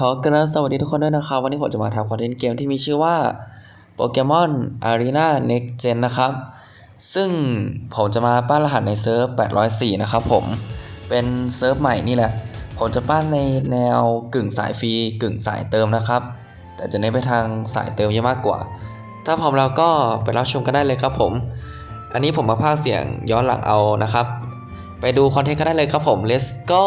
ขอกราบสวัสดีทุกคนด้วยนะครับ วันนี้ผมจะมาทำคอนเทนต์เกมที่มีชื่อว่า Pokemon Arena Next Gen นะครับ ซึ่งผมจะมาปั้นรหัสในเซิร์ฟ 804 นะครับผม เป็นเซิร์ฟใหม่นี่แหละ ผมจะปั้นในแนวกึ่งสายฟรีกึ่งสายเติมนะครับ แต่จะเน้นไปทางสายเติมเยอะมากกว่า ถ้าพร้อมแล้วก็ไปรับชมกันได้เลยครับผม อันนี้ผมมาพากเสียงย้อนหลังเอานะครับ ไปดูคอนเทนต์กันได้เลยครับผม let's go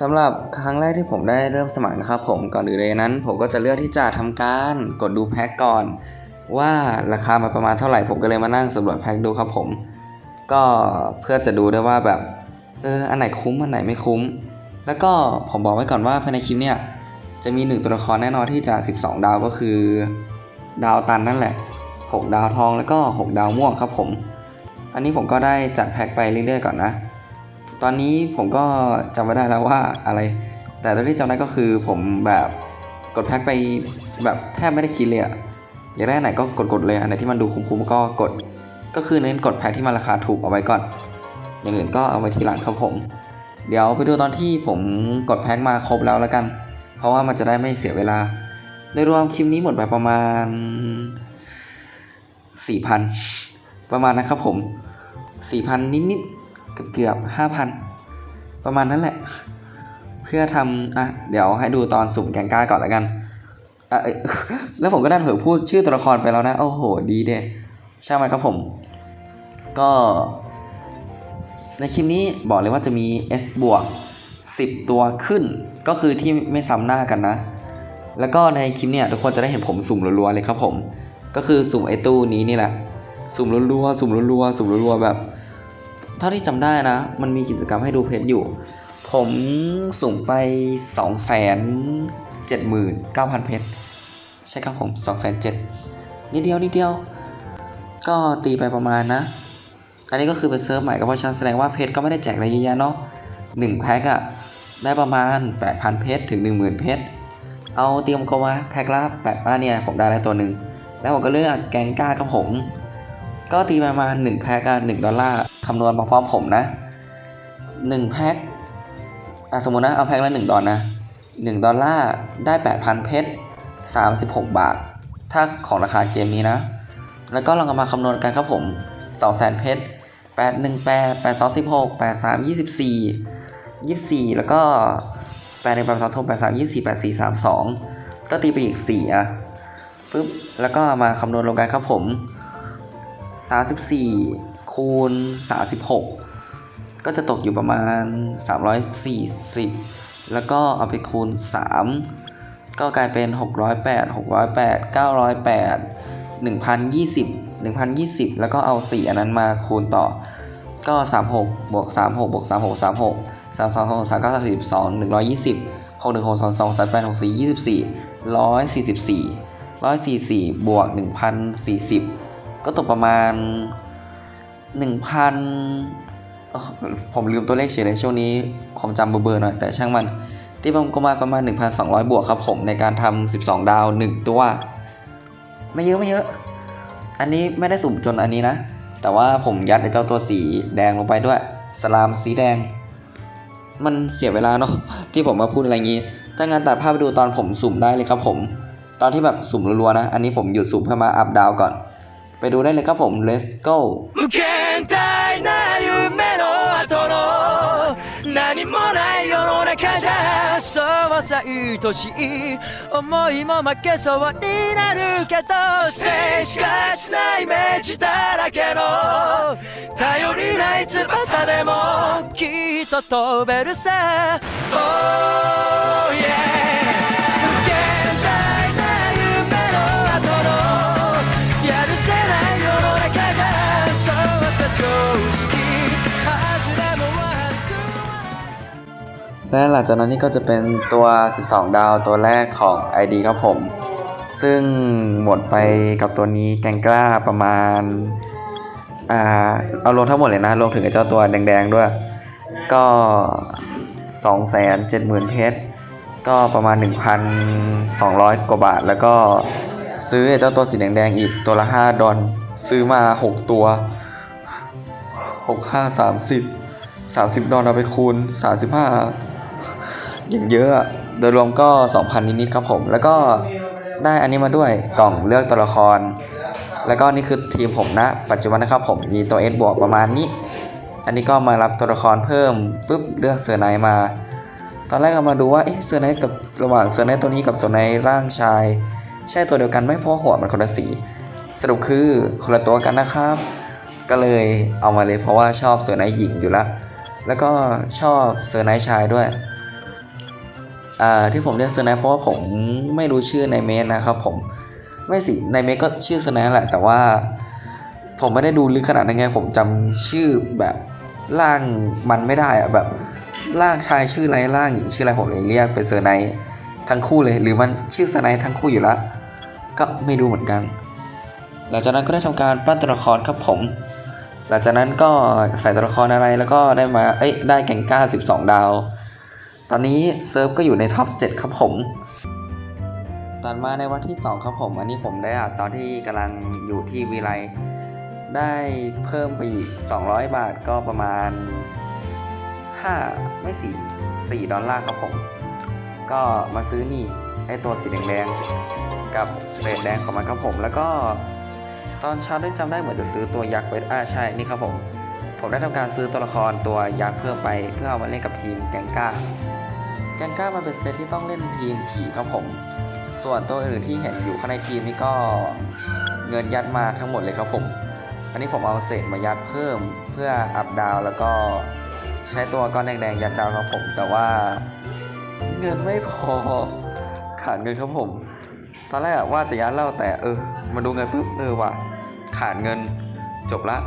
สำหรับครั้งแรกที่ผมได้เริ่มสมัครนะครับผมก่อนอื่นเลยนั้น ผมก็จะเลือกที่จะทำการกดดูแพ็กก่อน ว่าราคามันประมาณเท่าไหร่ผมก็เลยมานั่งสำรวจแพ็กดูครับผม ก็เพื่อจะดูได้ว่าแบบเอออันไหนคุ้มอันไหนไม่คุ้ม แล้วก็ผมบอกไว้ก่อนว่าภายในคลิปเนี่ยจะมีหนึ่งตัวละครแน่นอนที่จะ 12 ดาวก็คือ ดาวตันนั่นแหละ 6 ดาวทองแล้วก็ 6 ดาวม่วงครับผม อันนี้ผมก็ได้จัดแพ็กไปเรื่อยๆก่อนนะ ตอนนี้ผมก็จำไม่ได้แล้วว่าอะไร แต่ตอนที่จำได้ก็คือผมแบบกดแพ็คไปแบบแทบไม่ได้คิดเลยอะอยากได้อันไหนก็กดๆเลยอันไหนที่มันดูคุ้มๆก็กด ก็คือเน้นกดแพ็คที่มันราคาถูกเอาไว้ก่อน อย่างอื่นก็เอาไว้ทีหลังครับผม เดี๋ยวไปดูตอนที่ผมกดแพ็คมาครบแล้วแล้วกัน เพราะว่ามันจะได้ไม่เสียเวลา โดยรวมคลิปนี้หมดไปประมาณ4,000ประมาณนะครับผม4,000นิดๆ เกือบห้าพันประมาณนั้นแหละ เพื่อทำอะเดี๋ยวให้ดูตอนสุ่มแกงก้าก่อนล้วกันอะเอ้ยแล้วผมก็ดันเผอพูดชื่อตัวละครไปแล้วนะ โอ้โห ดีเด้ช่ไหมครับผม ก็ ในคลิปนี้บอกเลยว่าจะมี S บวก10 ตัวขึ้น ก็คือที่ไม่ซ้ำหน้ากันนะ แล้วก็ในคลิปเนี่ยทุกคนจะได้เห็นผมสุ่มรัวๆเลยครับผม ก็คือสุ่มไอ้ตู้นี้นี่แหละ สุ่มรัวๆ สุ่มรัวๆ สุ่มรัวๆ แบบ เท่าที่จำได้นะ มันมีกิจกรรมให้ดูเพชรอยู่ ผมสุ่มไป 2 7 9 0 0 0 เพชรใช่ครับผม 2 7 0 0นิดเดียวนิดเดียว ก็ตีไปประมาณนะ อันนี้ก็คือเป็นเซิร์ฟใหม่ก็เพราะฉะนั้นแสดงว่าเพชรก็ไม่ได้แจกอะไรเยอะแยะเนาะหนึ่งแพ็คอะได้ประมาณ 8,000 เพชรถึง 10,000 เพชรเอาเตรียมกมาแพ็คละแปดป้าเนี่ยผมได้แล้วตัวหนึ่งแล้วผมก็เลือกแกงก้าครับผม ก็ตีประมาณ 1 แพ็คอะ1ดอลลาร์คำนวณมาพร้อมผมนะ 1 แพ็คอะสมมตินะ เอาแพ็คละ1ดอลนะ1ดอลลาร์ได้ 8,000 เพชร 36 บาท ถ้าของราคาเกมนี้นะ แล้วก็ลองมาคำนวณกันครับผม 200,000 เพชร 818 826 83 24 24 แล้วก็81 82 83 24 84 32 ก็ตีไปอีก 4 อะปึ๊บ แล้วก็มาคำนวณลงกันครับผม 34 คูณ 36 ก็จะตกอยู่ประมาณ 340 แล้วก็เอาไปคูณ 3 ก็กลายเป็น 608 608 908 1020 1020 แล้วก็เอา 4 อันนั้นมาคูณต่อ ก็ 36บวก36บวก36 36 32 39 32 120 616 22 38 64 24 144 144 บวก 1,040 ก็ตกประมาณ 1,000 ผมลืมตัวเลขเฉยเลยช่วงนี้ความจำเบลอๆหน่อย แต่ช่างมัน ที่ผมก็มาประมาณ 1,200 บวกครับผมในการทำ12 ดาว 1 ตัว ไม่เยอะไม่เยอะ อันนี้ไม่ได้สุ่มจนอันนี้นะ แต่ว่าผมยัดไอ้เจ้าตัวสีแดงลงไปด้วย สลามสีแดง มันเสียเวลาเนาะที่ผมมาพูดอะไรงี้ ถ้างั้นตัดภาพไปดูตอนผมสุ่มได้เลยครับผมตอนที่แบบสุ่มรัวๆนะ อันนี้ผมหยุดสุ่มเพื่อมาอัพดาวก่อน ไปดูได้เลยครับผม let's go 無限大な夢の後の何もない世の中じゃそうは さ愛しい思いも負けそうになるけど静しかしないイメージだらけの頼りない翼でもきっと飛べるさ Oh และหลังจากนั้นนี่ก็จะเป็นตัว 12 ดาวตัวแรกของ ID ครับผม ซึ่งหมดไปกับตัวนี้แกงกล้าประมาณอ่าเอารวมทั้งหมดเลยนะรวมถึงไอ้เจ้าตัวแดงๆด้วย ก็270,000เพชรก็ประมาณ 1,200 กว่าบาท แล้วก็ซื้อไอ้เจ้าตัวสีแดงๆอีกตัวละ 5 ดอลซื้อมา 6 ตัว 6 5 30 30 ดอลเอาไปคูณ 35 อย่างเยอะโดยรวมก็ 2,000 นิดๆครับผม แล้วก็ได้อันนี้มาด้วยกล่องเลือกตัวละคร แล้วก็นี่คือทีมผมนะ ปัจจุบันนะครับผมมีตัว S บวกประมาณนี้ อันนี้ก็มารับตัวละครเพิ่มปุ๊บเลือกเสือไนมา ตอนแรกก็มาดูว่าเอ๊ะเสือไนกับระหว่างเสือไนตัวนี้กับเสือไนร่างชาย ใช่ตัวเดียวกันไหมเพราะหัวมันคนละสีสรุปคือคนละตัวกันนะครับ ก็เลยเอามาเลยเพราะว่าชอบเสือไนหญิงอยู่แล้วแล้วก็ชอบเสือไนชายด้วย ที่ผมเรียกเซอร์ไนท์เพราะว่าผมไม่รู้ชื่อในเมนนะครับผมไม่สิในเมนก็ชื่อเซอร์ไนท์แหละแต่ว่าผมไม่ได้ดูลึกขนาดนั้นไงผมจำชื่อแบบร่างมันไม่ได้อะแบบร่างชายชื่ออะไรร่างหญิงชื่ออะไรผมเลยเรียกเป็นเซอร์ไนทั้งคู่เลยหรือมันชื่อเซอร์ไนทั้งคู่อยู่แล้วก็ไม่รู้เหมือนกัน หลังจากนั้นก็ได้ทำการปั้นตัวละครครับผม หลังจากนั้นก็ใส่ตัวละครอะไรแล้วก็ได้มาเอ้ยได้แกงก้า 12 ดาว ตอนนี้เซิร์ฟก็อยู่ในท็อป 7 ครับผมตัดมาในวันที่ 2 ครับผม อันนี้ผมได้อัดตอนที่กำลังอยู่ที่วิไลได้เพิ่มไปอีก 200 บาทก็ประมาณ 5 ไม่สี่4ดอลลาร์ครับผม ก็มาซื้อนี่ไอตัวสีแดงๆกับเศษแดงของมันครับผม แล้วก็ตอนเช้าได้จำได้เหมือนจะซื้อตัวยักษ์ไปอ่าใช่ นี่ครับผม ผมได้ทำการซื้อตัวละครตัวยักษ์เพิ่มไปเพื่อเอามาเล่นกับทีมแกงก้า แกงก้ามันเป็นเซตที่ต้องเล่นทีมผีครับผม ส่วนตัวอื่นที่เห็นอยู่ข้างในทีมนี่ก็เงินยัดมาทั้งหมดเลยครับผม อันนี้ผมเอาเศษมายัดเพิ่มเพื่ออัพดาวแล้วก็ใช้ตัวก้อนแดงๆยัดดาวครับผม แต่ว่าเงินไม่พอขาดเงินครับผม ตอนแรกว่าจะยัดเล่าแต่เออมาดูเงินปุ๊บเออว่ะขาดเงินจบละ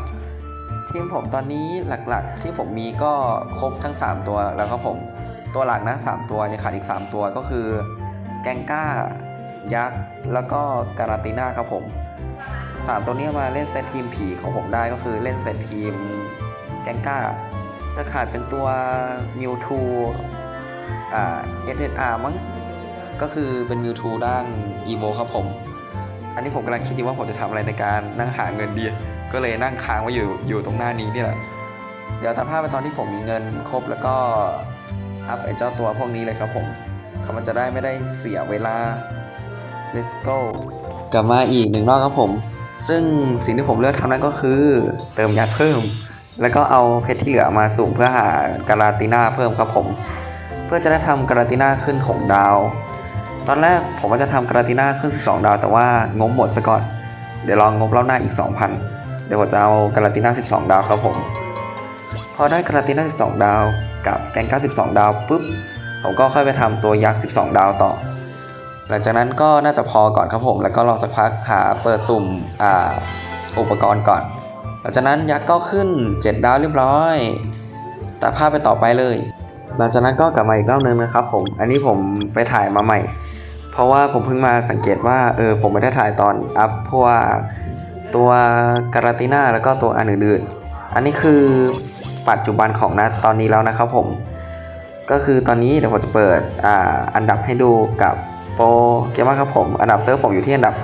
ทีมผมตอนนี้หลักๆที่ผมมีก็ครบทั้ง 3 ตัวแล้วครับผม ตัวหลักนะ 3 ตัวยังขาดอีก 3 ตัวก็คือแกงก้า ยักษ์ แล้วก็การาติน่าครับผม 3 ตัวนี้มาเล่นเซตทีมผีของผมได้ก็คือเล่นเซตทีมแกงก้า จะขาดเป็นตัวมิวทูอ่าเอสเออาร์มั้งก็คือเป็นมิวทูด้านอีโวครับผม อันนี้ผมกำลังคิดอยู่ว่าผมจะทำอะไรในการนั่งหาเงินดี ก็เลยนั่งค้างไว้อยู่อยู่ตรงหน้านี้นี่แหละ เดี๋ยวตัดภาพไปตอนที่ผมมีเงินครบแล้วก็ อัพไอเจ้าตัวพวกนี้เลยครับผมเขามันจะได้ไม่ได้เสียเวลา let's go กลับมาอีกหนึ่งรอบครับผม ซึ่งสิ่งที่ผมเลือกทำนั่นก็คือ เติมยัดเพิ่ม แล้วก็เอาเพชรที่เหลือมาสุ่มเพื่อหาการาติน่าเพิ่มครับผม เพื่อจะได้ทำการาติน่าขึ้น6ดาว ตอนแรกผมว่าจะทำการาติน่าขึ้น 12 ดาว แต่ว่างบหมดซะก่อน เดี๋ยวลองงบรอบหน้าอีก 2,000 เดี๋ยวผมจะเอาการาติน่า 12 ดาวครับผม พอได้การาติน่า 12 ดาว กับแกงก้า12ดาวปุ๊บผมก็ค่อยไปทำตัวยักษ์ 12 ดาวต่อ หลังจากนั้นก็น่าจะพอก่อนครับผม แล้วก็รอสักพักหาเปิดสุ่มอ่าอุปกรณ์ก่อน หลังจากนั้นยักษ์ก็ขึ้น 7 ดาวเรียบร้อย แตัดภาพไปต่อไปเลย หลังจากนั้นก็กลับมาอีกรอบนึงนะครับผม อันนี้ผมไปถ่ายมาใหม่ เพราะว่าผมเพิ่งมาสังเกตว่าเออผมไม่ได้ถ่ายตอนอัพพว่าตัวการาติน่าแล้วก็ตัวอันอื่นๆ อันนี้คือ ปัจจุบันของนะตอนนี้แล้วนะครับผม ก็คือตอนนี้เดี๋ยวผมจะเปิดอ่าอันดับให้ดูกับโปรเกมอนครับผม อันดับเซิร์ฟผมอยู่ที่อันดับ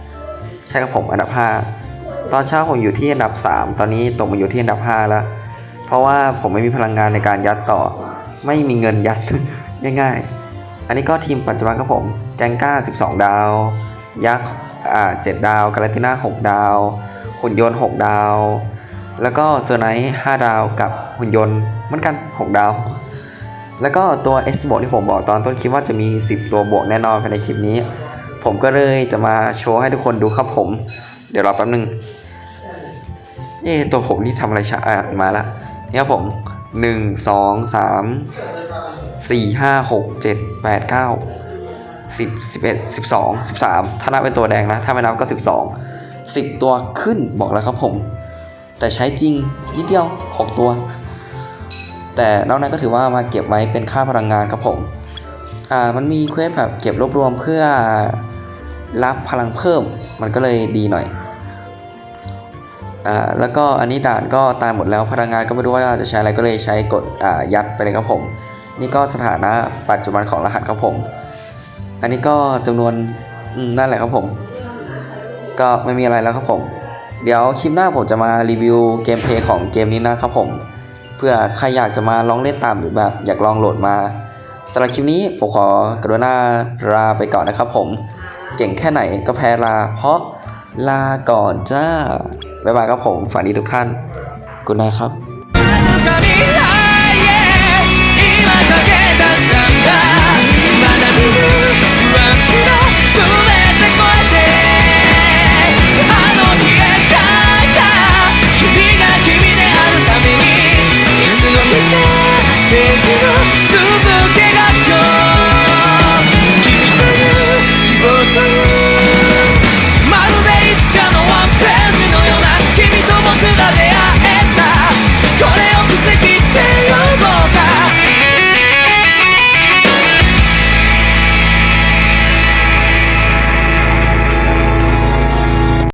5 ใช่ครับผมอันดับ 5 ตอนเช้าผมอยู่ที่อันดับ 3 ตอนนี้ตกมาอยู่ที่อันดับ 5 แล้ว เพราะว่าผมไม่มีพลังงานในการยัดต่อ ไม่มีเงินยัดง่ายๆ อันนี้ก็ทีมปัจจุบันครับผม แกงก้า 12 ดาว ยักษ์อ่า7ดาว กาลาติน่า 6 ดาวหุ่นยนต์ 6 ดาว แล้วก็เซอร์ไนท์5ดาวกับหุ่นยนต์เหมือนกัน 6 ดาว แล้วก็ตัว S บวกที่ผมบอกตอนต้นคลิปว่าจะมี 10 ตัวบวกแน่นอนภายในคลิปนี้ ผมก็เลยจะมาโชว์ให้ทุกคนดูครับผม เดี๋ยวรอแป๊บนึงเอ๊ตัวผมนี่ทำอะไรช้าอะมาละนี่ครับผมหนึ่งสองสามสี่ห้าหกเจ็ดแปดเก้าสิบสิบเอ็ดสิบสองสิบสามถ้านับเป็นตัวแดงนะ ถ้าไม่นับก็สิบสองสิบตัวขึ้นบอกแล้วครับผม แต่ใช้จริงนิดเดียวหกตัว แต่นอกนั้นก็ถือว่ามาเก็บไว้เป็นค่าพลังงานครับผมอ่ามันมีเควสแบบเก็บรวบรวมเพื่อรับพลังเพิ่มมันก็เลยดีหน่อยอ่าแล้วก็อันนี้ด่านก็ตายหมดแล้วพลังงานก็ไม่รู้ว่าจะใช้อะไรก็เลยใช้กดอ่ายัดไปเลยครับผม นี่ก็สถานะปัจจุบันของรหัสครับผม อันนี้ก็จำนวนอืมนั่นแหละครับผม ก็ไม่มีอะไรแล้วครับผม เดี๋ยวคลิปหน้าผมจะมารีวิวเกมเพลย์ของเกมนี้นะครับผม เพื่อใครอยากจะมาลองเล่นตามหรือแบบอยากลองโหลดมาสำหรับคลิปนี้ผมขอกรุณาลาไปก่อนนะครับผม เก่งแค่ไหนก็แพ้ลา เพราะลาก่อนจ้า บ๊ายบายครับผม ฝันดีทุกท่านกุณนายครับ